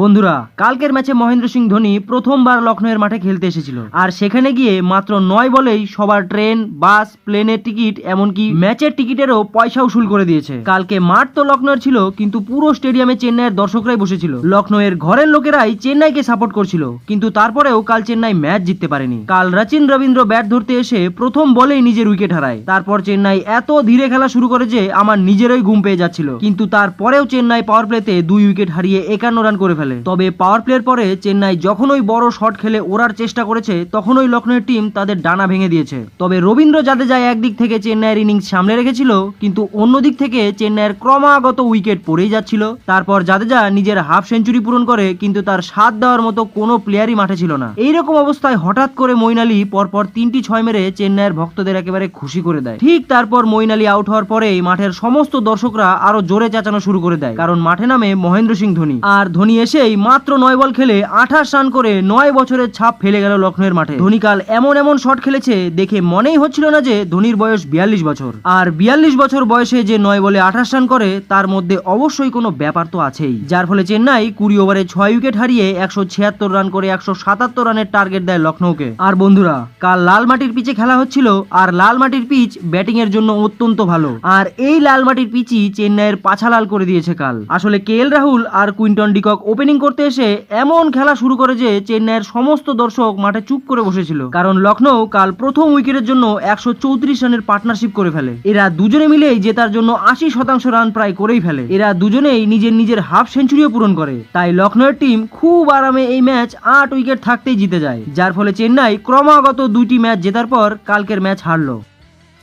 বন্ধুরা, কালকের ম্যাচে মহেন্দ্র সিং ধোনি প্রথমবার লখনৌয়ের মাঠে খেলতে এসেছিল। আর সেখানে গিয়ে মাত্র নয় বলেই সবার ট্রেন, বাস, প্লেনের টিকিট, এমনকি ম্যাচের টিকিটেরও পয়সা উসুল করে দিয়েছে। কালকে মাঠ তো লখনৌয়ের ছিল, কিন্তু পুরো স্টেডিয়ামে চেন্নাইয়ের দর্শকরাই বসেছিল। লখনৌয়ের ঘরের লোকেরাই চেন্নাইকে সাপোর্ট করছিল, কিন্তু তারপরেও কাল চেন্নাই ম্যাচ জিততে পারেনি। কাল রাচিন রবীন্দ্র ব্যাট ধরতে এসে প্রথম বলেই নিজের উইকেট হারায়। তারপর চেন্নাই এত ধীরে খেলা শুরু করে যে আমার নিজেরই ঘুম পেয়ে যাচ্ছিল। কিন্তু তারপরেও চেন্নাই পাওয়ার প্লেতে দুই উইকেট হারিয়ে একান্ন রান করে ফেলে। তবে পাওয়ার প্লের পরে চেন্নাই যখন ওই বড় শট খেলে ওড়ার চেষ্টা করেছে, তখন ওই লখনৌয়ের টিম তাদের ডানা ভেঙে দিয়েছে। তবে রবীন্দ্র জাদেজা একদিক থেকে চেন্নাইয়ের ইনিংস সামলে রেখেছিল, কিন্তু অন্য দিক থেকে চেন্নাইয়ের ক্রমাগত উইকেট পড়েই যাচ্ছিল। তারপর জাদেজা নিজের হাফ সেঞ্চুরি পূরণ করে, কিন্তু তার সাথ দেওয়ার মতো কোনো প্লেয়ারই মাঠে ছিল না। এইরকম অবস্থায় হঠাৎ করে মইন আলী পরপর তিনটি ছয় মেরে চেন্নাইয়ের ভক্তদের একেবারে খুশি করে দেয়। ঠিক তারপর মইন আলী আউট হওয়ার পরেই মাঠের সমস্ত দর্শকরা আরও জোরে চেঁচানো শুরু করে দেয়, কারণ মাঠে নামে মহেন্দ্র সিং ধোনি। আর ধোনি এসেই মাত্র নয় বল খেলে আঠাশ রান করে নয় বছরের ছাপ ফেলে গেল লখনৌয়ের মাঠে। ধোনি কাল এমন এমন শট খেলেছে, দেখে মনেই হচ্ছিল না যে ধোনির বয়স বিয়াল্লিশ বছর। আর বিয়াল্লিশ বছর বয়সে যে নয় বলে আঠাশ রান করে, তার মধ্যে অবশ্যই কোনো ব্যাপার তো আছেই। যার ফলে চেন্নাই কুড়ি ওভারে ছয় উইকেট হারিয়ে একশো ছিয়াত্তর রান করে একশো সাতাত্তর রানের টার্গেট দেয় লখনৌকে আর বন্ধুরা, কাল লাল মাটির পিচে খেলা হচ্ছিল, আর লাল মাটির পিচ ব্যাটিং এর জন্য অত্যন্ত ভালো। আর এই লাল মাটির পিচই চেন্নাইয়ের পাছা লাল করে দিয়েছে কাল। আসলে কে রাহুল আর কুইন্টন ডিকক ওপেনিং করতে এসে এমন খেলা শুরু করে যে চেন্নাইয়ের সমস্ত দর্শক মাঠে চুপ করে বসেছিল। কারণ লখনৌ কাল প্রথম উইকেটের জন্য একশো চৌত্রিশ রানের পার্টনারশিপ করে ফেলে। এরা দুজনে মিলেই জেতার জন্য আশি শতাংশ রান প্রায় করেই ফেলে। এরা দুজনেই নিজের নিজের হাফ সেঞ্চুরিও পূরণ করে। তাই লখনৌয়ের টিম খুব আরামে এই ম্যাচ আট উইকেট থাকতেই জিতে যায়। যার ফলে চেন্নাই ক্রমাগত দুইটি ম্যাচ জেতার পর কালকের ম্যাচ হারলো।